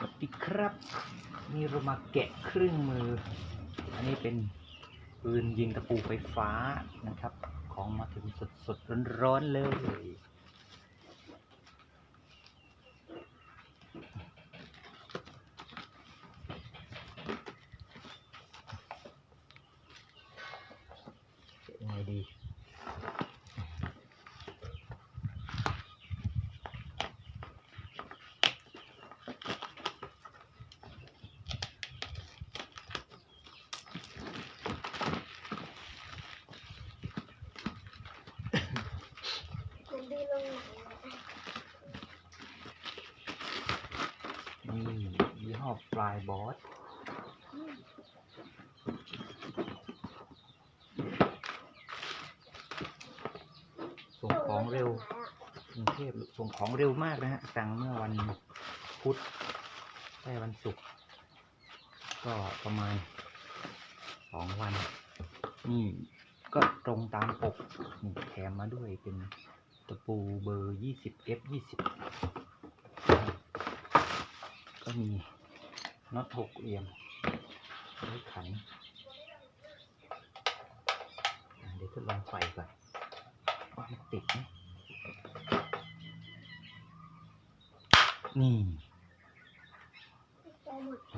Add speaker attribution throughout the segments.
Speaker 1: สวัสดีครับ นี่เรามาแกะเครื่องมือ อันนี้เป็นปืนยิงตะปูไฟฟ้านะครับ ของมาถึงสดๆร้อนๆเลย แกะยังไงดี
Speaker 2: มันดีลงไหนอะ
Speaker 1: นี่ ยี่ห้อปลายบอสส่งของเร็วกรุงเทพส่งของเร็วมากนะฮะสั่งเมื่อวันพุธได้วันศุกร์ก็ประมาณสองวัน นี่ก็ตรงตามปกแถมมาด้วยเป็นตะปูเบอร์20 F 20 ก็มีน็อตหกเหลี่ยมไว้ขันเดี๋ยวทดลองไฟก่อนว่ามันติดไหมนี่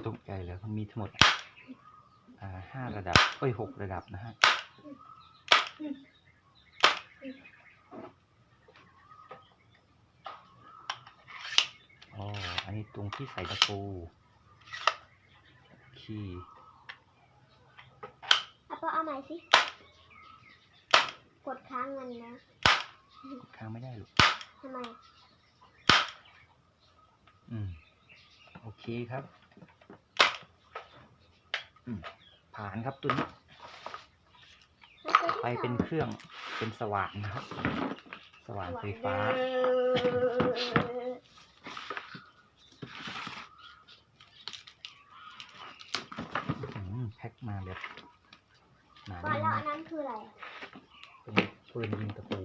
Speaker 1: ตกใจแล้วมันมีทั้งหมดอ่าห้าระดับเอ้ยหกระดับนะฮะ อ๋อ อันนี้ ตรงที่ใส่ตะปูคีย์
Speaker 2: เอาพอเอาใหม่สิ กดค้างมันนะ
Speaker 1: กดค้างไม่ได้หรอก
Speaker 2: ทำไม
Speaker 1: อืม โอเคครับ อืม ผ่านครับตัวนี้ ไปเป็นเครื่อง เป็นสว่านนะครับ สว่านไฟฟ้า อื มแพ็คมาแบบหนา
Speaker 2: ว่า
Speaker 1: แน่น
Speaker 2: แล้ว
Speaker 1: มา
Speaker 2: อั
Speaker 1: ก
Speaker 2: นนั้นคืออะไร
Speaker 1: เป็นปืนยิงตะปู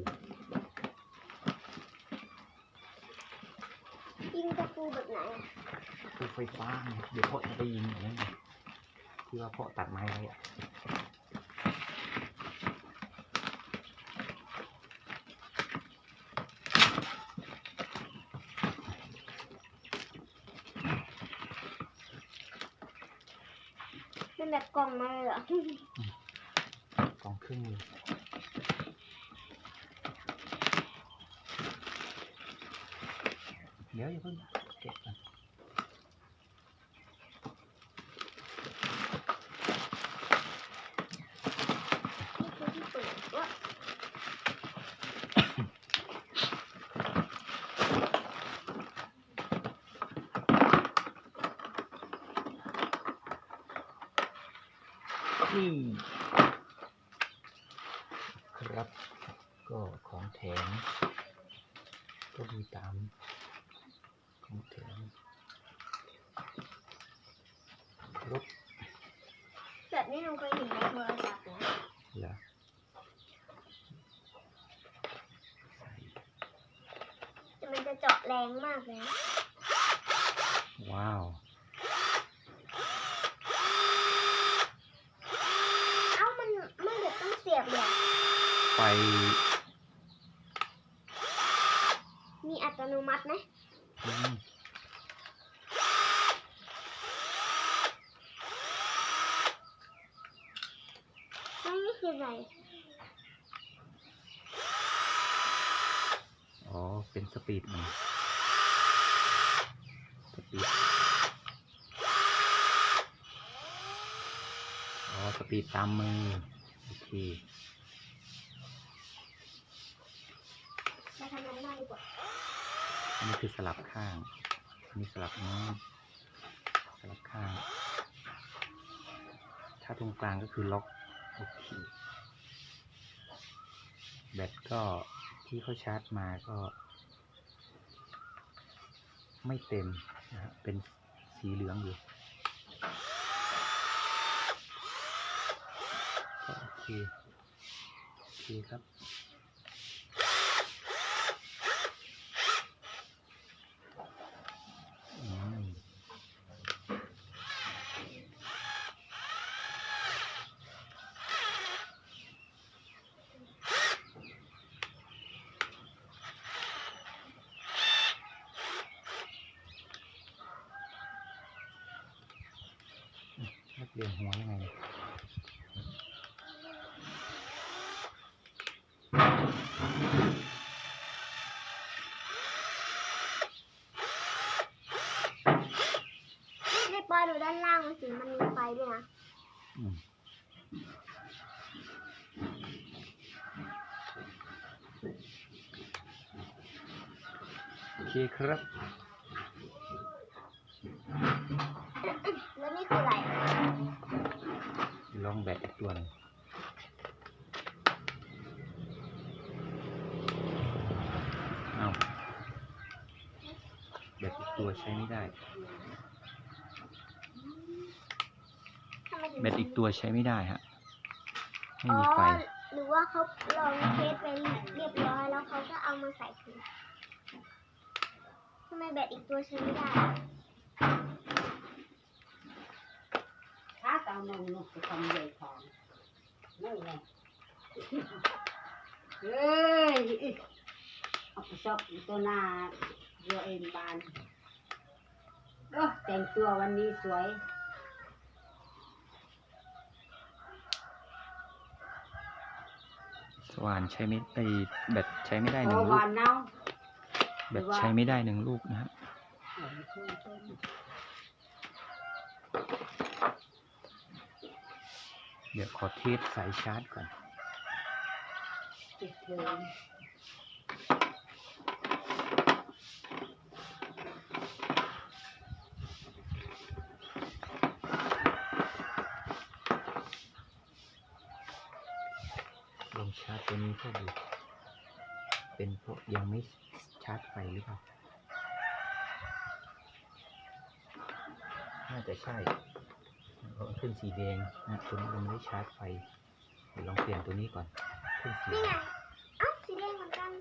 Speaker 2: ยิงตะปูแบบไหนอะ
Speaker 1: ตะปูไฟฟ้าไงเดี๋ยวพ่อจะไปยิงอย่างนั้นไงที่ว่าพ่อตัดไม้ไว้อะ
Speaker 2: เป็นแบบกล่องมาเลยเหรอ
Speaker 1: กองครึ่งเลยเดี๋ยวอย่าเพิ่งเก็บก่อน
Speaker 2: คือที่เปิดว่า
Speaker 1: นี่ ครับ ก็ของแถมก็ดูตาม ของแถมครบ
Speaker 2: แบบนี้หนูเคยเห็นในโทรศัพท์นะ
Speaker 1: เหรอใส่
Speaker 2: แต่มันจะเจาะแรงมากเลยนะ
Speaker 1: ว้าว
Speaker 2: เอ้ามันไม่เด็กต้องเสียบเลยอะ
Speaker 1: ไฟ
Speaker 2: มีอัตโนมัติไหม
Speaker 1: อืม
Speaker 2: แล้วนี่คืออะไร
Speaker 1: อ๋อ เป็นสปีดมันสปีด อ๋อ สปีดตามมือ โอเค
Speaker 2: มาทำมันได้ดีกว่า
Speaker 1: อันนี้คือสลับข้าง อันนี้สลับน้องสลับข้าง ถ้าตรงกลางก็คือล็อกโอเคแบตก็ที่เขาชาร์จมาก็ ไม่เต็มนะฮะเป็นสีเหลืองอยู่ก็โอเค โอเคครับ อืม เรียงหัวยังไงเนี่ย
Speaker 2: นี่ปอดูด้านล่างมันสิมันมีไฟด้วยนะ
Speaker 1: อืมโอเคครับ
Speaker 2: แล้วนี่คืออะไร
Speaker 1: ลองแบตอีกตัวหนึงเอาแบตอีกตัวใช้ไม่ได้
Speaker 2: ทำไมถึง
Speaker 1: แบตอีกตัวใช้ไม่ได้ฮะ ไม่
Speaker 2: อ๋อ
Speaker 1: มีไฟ
Speaker 2: หรือว่าเขาลองเทสไปเรียบร้อยแล้วเขาก็เอามาใส่ถุงทำไมแบตอีกตัวใช้ไม่ได้
Speaker 3: ถ้าตามนงนกจะทำใหญ่ของนั่นแหละเฮ้ยเอาไปชอบตัวหน้าเรือเอ็นบานโอ้แต่งตัววันนี้สวย
Speaker 1: สว่านใช้ไม่ไอแบตใช้ไม่ได้ห
Speaker 3: โอ้
Speaker 1: นึ่งลู
Speaker 3: วากนเนา
Speaker 1: แบตใช้ไม่ได้หนึ่งลูกนะฮะ เดี๋ยวขอเทสสายชาร์จก่อน
Speaker 3: ติดเลิน
Speaker 1: ลองชาร์จตัวนี้ก็ดูเป็นเพราะยังไม่ชาร์จไฟหรือเปล่า น่าจะใช่ ขึ้นสีแดงนะตัวนี้ยังไม่ได้ชาร์จไฟเดี๋ยวลองเปลี่ยนตัวนี้ก่อน ขึ้นสี
Speaker 2: นี่ไงเอ้าสีแดงเหมือนกัน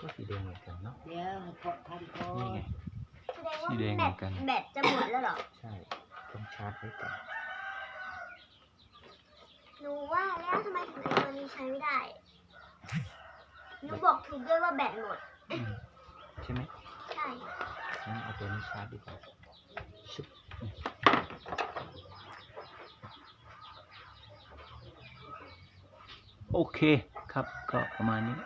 Speaker 1: ก็สีแดงเหมือนกันเนาะ
Speaker 3: เดี๋ยวกดทันพอ
Speaker 1: นี่ไง
Speaker 2: แสดงว่า
Speaker 1: สีแดง
Speaker 2: แบ
Speaker 1: เหมื
Speaker 2: ต
Speaker 1: อนกัน
Speaker 2: แบตจะหมดแล้วเหรอ
Speaker 1: ใช่ ต้องชาร์จไว้ก่อน
Speaker 2: หนูว่าแล้วทำไมถึงไอ้ตัวนี้ใช้ไม่ได้ หนูบอกถูกด้วยว่าแบตหมด
Speaker 1: อืมใช่ไหม
Speaker 2: ใช่
Speaker 1: งั้นเอาตัวนี้ชาร์จดีกว่าชุบ โอเคครับก็ประมาณนี้